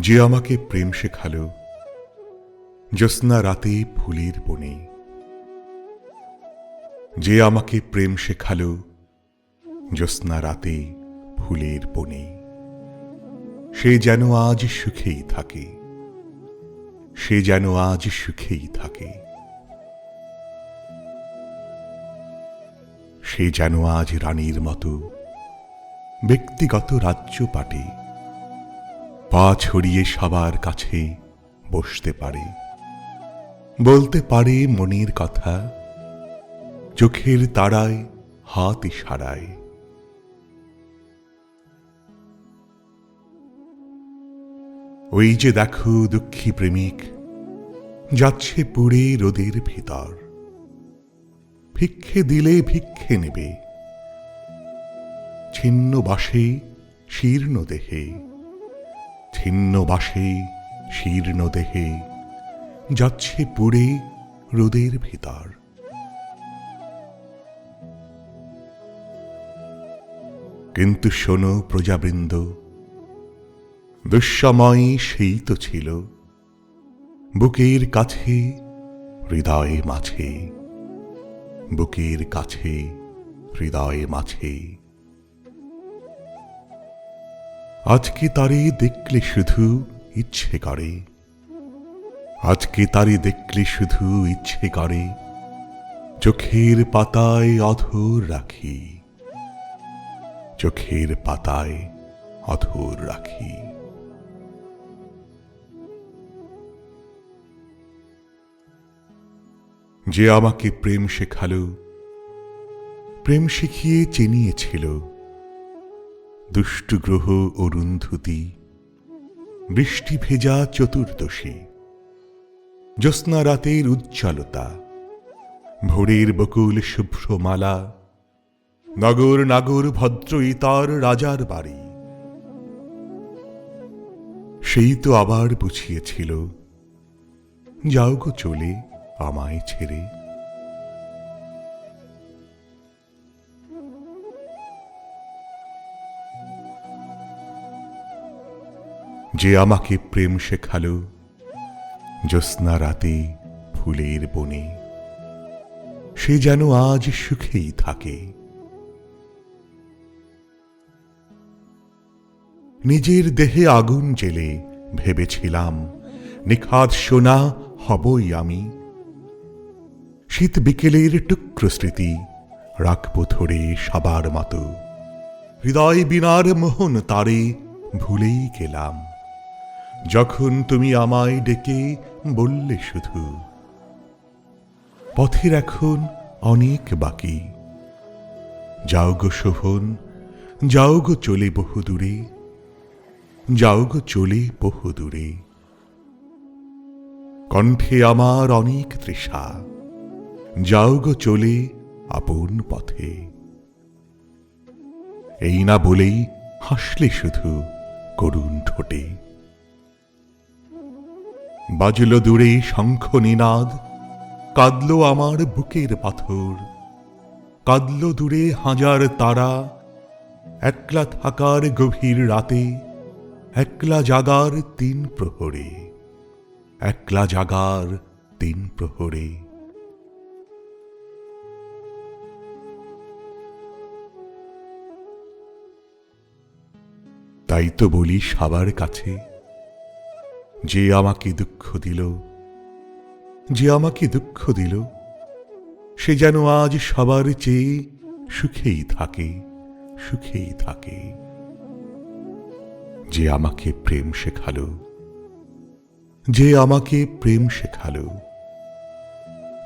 যে আমাকে প্রেম শেখালো, জ্যোৎস্না রাতে ফুলের বনে। যে আমাকে প্রেম শেখালো, জ্যোৎস্না রাতে ফুলের বনে। সে যেন আজ সুখেই থাকে, সে যেন আজ সুখেই থাকে। সে যেন আজ রানীর মতো ব্যক্তিগত রাজ্য পাটে। পা ছড়িয়ে সবার কাছে বসতে পারে। বলতে পারে মনের কথা, চোখের তারায় হাত ইশারায়। ওই যে দেখো দুঃখী প্রেমিক, যাচ্ছে পুড়ে রোদের ভিতর। ভিক্ষে দিলে ভিক্ষে নেবে, ছিন্ন বাসে শীর্ণ দেহে। ছিন্ন বাসে, শীর্ণ দেহে, যাচ্ছে পুড়ে রোদের ভিতর। কিন্তু শোনো প্রজাবৃন্দ, দুঃসময় সেই তো ছিল, বুকের কাছে, হৃদয়ে মাঝে, বুকের কাছে, হৃদয়ে মাঝে। আজকে তারে দেখলে শুধু ইচ্ছে করে। আজকে তারে দেখলে শুধু ইচ্ছে করে। চোখের পাতায় অধর রাখি। চোখের পাতায় অধর রাখি। যে আমাকে প্রেম শেখালো, প্রেম শিখিয়ে চিনিয়েছিল দুষ্টু গ্রহ অরুন্ধতি, বৃষ্টি ভেজা চতুর্দশী, জ্যোৎস্না রাতের উজ্জ্বলতা, ভোরের বকুল শুভ্রমালা, নগর নাগর ভদ্র ইতার রাজার বাড়ি। সেই তো আবার বুঝিয়েছিল, যাও গো চলে আমায় ছেড়ে। যে আমাকে প্রেম শেখালো, জ্যোৎস্না রাতে ফুলের বনে, সে যেন আজ সুখেই থাকে। নিজের দেহে আগুন জেলে ভেবেছিলাম নিখাত সোনা হবই আমি। শীত বিকেলের টুকরো স্মৃতি রাখব ধরে সবার মতো। হৃদয় বিনার মোহন তারে ভুলেই গেলাম। যখন তুমি আমায় ডেকে বললে শুধু, পথের এখন অনেক বাকি। যাও গো শোভন, যাও গো চলে বহু দূরে, যাও গো চলে বহু দূরে। কণ্ঠে আমার অনেক তৃষা, যাও গো চলে আপন পথে। এই না বলেই হাসলে শুধু করুণ ঠোঁটে। বাজল দূরে শঙ্খ নিনাদ, কাঁদল আমার বুকের পাথর। কাঁদল দূরে হাজার তারা, একলা থাকার গভীর রাতে, একলা জাগার তিন প্রহরে, একলা জাগার তিন প্রহরে। তাই তো বলি সবার কাছে যে আমাকে দুঃখ দিল, যে আমাকে দুঃখ দিল, সে যেন আজ সবার চেয়ে সুখেই থাকে সুখেই থাকে। যে আমাকে প্রেম শেখালো, যে আমাকে প্রেম শেখালো,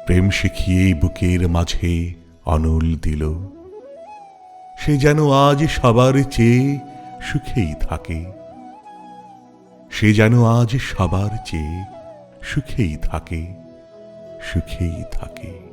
প্রেম শিখিয়ে বুকের মাঝে অনল দিল, সে যেন আজ সবার চেয়ে সুখেই থাকে। সে যেন আজ সবার চেয়ে সুখেই থাকে সুখেই থাকে।